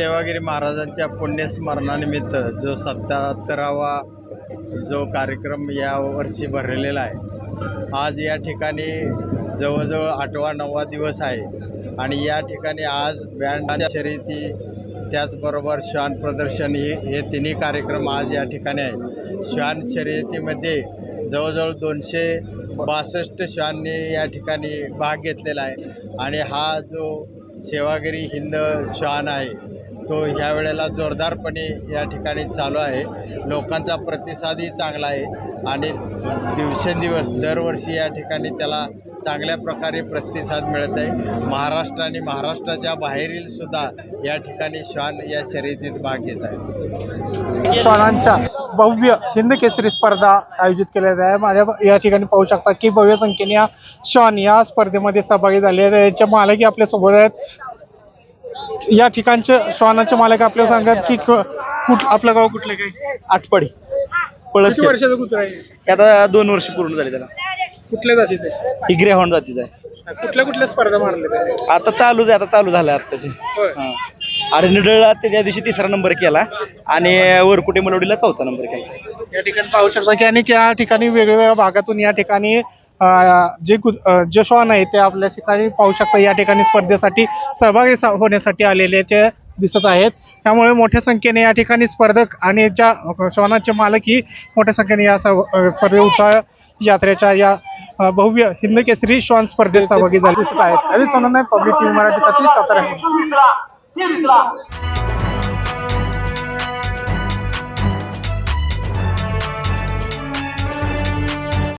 सेवागिरी महाराजांच्या पुण्यस्मरणानिमित्त जो सत्याहत्तरावा जो कार्यक्रम या वर्षी भरलेला आहे आज या ठिकाणी जवळजवळ आठवा नववा दिवस आहे. आणि या ठिकाणी आज बँडच्या शर्यती त्याचबरोबर श्वान प्रदर्शन हे हे तिन्ही कार्यक्रम आज या ठिकाणी आहे श्वान शर्यतीमध्ये जवळजवळ दोनशे बासष्ट श्वानने या ठिकाणी भाग घेतलेला आहे. आणि हा जो सेवागिरी हिंद श्वान आहे तो ह्या वेळेला जोरदारपणे या ठिकाणी चालू आहे. लोकांचा प्रतिसादही चांगला आहे आणि दिवसेंदिवस दरवर्षी या ठिकाणी त्याला चांगल्या प्रकारे प्रतिसाद मिळत आहे. महाराष्ट्र आणि महाराष्ट्राच्या बाहेरील सुद्धा या ठिकाणी श्वान या शर्यतीत भाग घेत आहे श्वानांच्या भव्य हिंद केसरी स्पर्धा आयोजित केल्या जात आहे माझ्या या ठिकाणी पाहू शकता की भव्य संख्येने या श्वान या स्पर्धेमध्ये सहभागी झाले आहेत. याच्या मालकी आपल्यासोबत आहेत. या ठिकाणचे श्वानाचे मालक आपल्याला सांगत की कुठ आपलं गाव कुठलं काय? आठपडी पळस किती वर्षाचं कुत्रा आहे? हे आता दोन वर्ष पूर्ण झाले त्याला. कुठल्या जातीचं आहे? ही ग्रेहॉन्ड जातीचा आहे. कुठल्या कुठल्या स्पर्धा मारल्या आता चालूच आहे आता चालू झालं आत्ताची होय. आणि निडळला त्या दिवशी तिसरा नंबर केला आणि वरकुटे मलवडीला चौथा नंबर केला. या ठिकाणी पाहू शकता की आणि त्या ठिकाणी वेगवेगळ्या भागातून या ठिकाणी जे कु जे श्वान आहे ते आपल्या ठिकाणी पाहू शकता. या ठिकाणी स्पर्धेसाठी सहभागी होण्यासाठी आलेले दिसत आहेत. त्यामुळे मोठ्या संख्येने या ठिकाणी स्पर्धक आणि ज्या श्वानाचे मालक ही मोठ्या संख्येने या स्पर्धे उत्साह यात्रेच्या या भव्य हिंद केसरी श्वान स्पर्धेत सहभागी झाले. दिसत आहेत. पब्लिक टीव्ही मराठीसाठी सातारा.